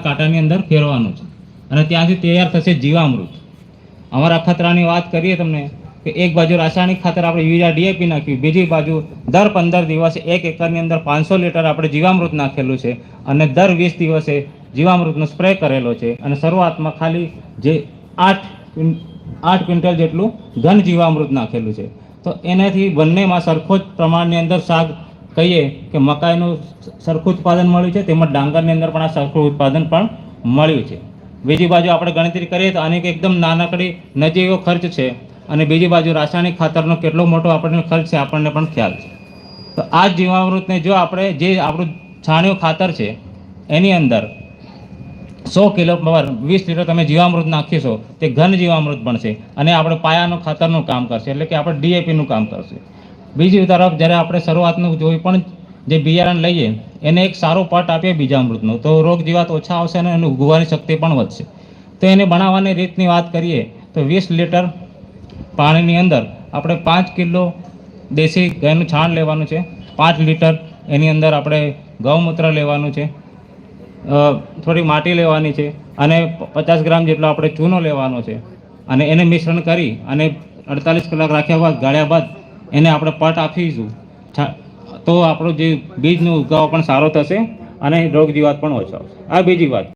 કાંટાની અંદર ફેરવાનું છે. અને ત્યાંથી તૈયાર થશે જીવામૃત. અમારા ખતરાની વાત કરીએ તમને કે એક બાજુ રાસાયણિક ખાતર આપણે યુરિયા ડીએપી નાખ્યું, બીજી બાજુ દર પંદર દિવસે એક એકરની અંદર પાંચસો લીટર આપણે જીવામૃત નાખેલું છે અને દર વીસ દિવસે જીવામૃતનો સ્પ્રે કરેલો છે. અને શરૂઆતમાં ખાલી જે આઠ આઠ ક્વિન્ટલ જેટલું ઘન જીવામૃત નાખેલું છે. તો એનાથી બંનેમાં સરખો જ પ્રમાણની અંદર શાક કહીએ કે મકાઈનું સરખું ઉત્પાદન મળ્યું છે, તેમજ ડાંગરની અંદર પણ આ સરખું ઉત્પાદન પણ મળ્યું છે. બીજી બાજુ આપણે ગણતરી કરીએ તો આની એકદમ નાનકડી નજીવો ખર્ચ છે અને બીજી બાજુ રાસાયણિક ખાતરનો કેટલો મોટો આપણને ખર્ચ છે, આપણને પણ ખ્યાલ છે. તો આ જીવામૃતને જો આપણે જે આપણું છાણિયું ખાતર છે, એની અંદર સો કિલો પર વીસ લીટર તમે જીવામૃત નાખીશો, તે ઘન જીવામૃત બનશે અને આપણે પાયાનું ખાતરનું કામ કરશે, એટલે કે આપણે ડીએપીનું કામ કરશે. બીજી તરફ જ્યારે આપણે શરૂઆતનું કોઈ પણ જે બિયારણ લઈએ, એને એક સારો પટ આપીએ બીજા અમૃતનો તો રોગ જીવાત ઓછા આવશે અને એની ઉગવાની શક્તિ પણ વધશે. તો એને બનાવવાની રીતની વાત કરીએ, તો વીસ લીટર પાણીની અંદર આપણે પાંચ કિલો દેશી ગાયનું છાણ લેવાનું છે. પાંચ લીટર એની અંદર આપણે ગૌમૂત્ર લેવાનું છે. થોડી માટી લેવાની છે અને પચાસ ગ્રામ જેટલો આપણે ચૂનો લેવાનો છે. અને એને મિશ્રણ કરી અને અડતાલીસ કલાક રાખ્યા બાદ, ગાળ્યા બાદ એને આપણે પટ આપીશું. તો આપણો જે બીજનો ઉગાવ પણ સારો થશે અને રોગ જીવાત પણ ઓછો આવશે. આ બીજી વાત.